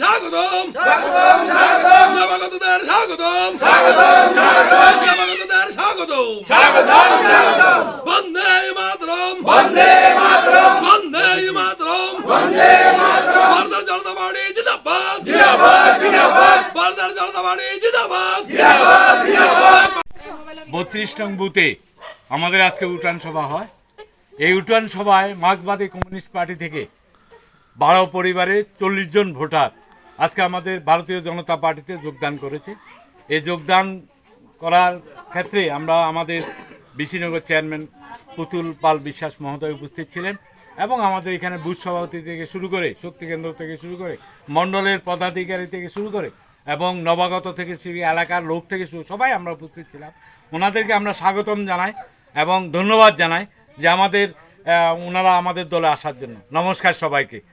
স্বাগতম। স্বাগতম স্বাগতম। নবাগতদের স্বাগতম। স্বাগতম স্বাগতম। নবাগতদের স্বাগতম। স্বাগতম স্বাগতম। বন্দে মাতরম। বন্দে মাতরম। বন্দে মাতরম। বন্দে মাতরম। জনতা পার্টি জিন্দাবাদ। জিন্দাবাদ জিন্দাবাদ। জনতা পার্টি জিন্দাবাদ। জিন্দাবাদ জিন্দাবাদ। বত্রিশ নং বুথে আমাদের আজকে উঠান সভা হয়। এই উঠান সভায় মার্ক্সবাদী কমিউনিস্ট পার্টি থেকে বারো পরিবারের চল্লিশ জন ভোটার আজকে আমাদের ভারতীয় জনতা পার্টিতে যোগদান করেছে। এই যোগদান করার ক্ষেত্রে আমরা আমাদের বিশিনগর চেয়ারম্যান পুতুল পাল বিশ্বাস মহোদয় উপস্থিত ছিলেন এবং আমাদের এখানে বুথ সভাপতি থেকে শুরু করে শক্তি কেন্দ্র থেকে শুরু করে মণ্ডলের পদাধিকারী থেকে শুরু করে এবং নবাগত থেকে শুরু এলাকার লোক থেকে শুরু সবাই আমরা উপস্থিত ছিলাম। ওনাদেরকে আমরা স্বাগতম জানাই এবং ধন্যবাদ জানাই যে আমাদের ওনারা আমাদের দলে আসার জন্য। নমস্কার সবাইকে।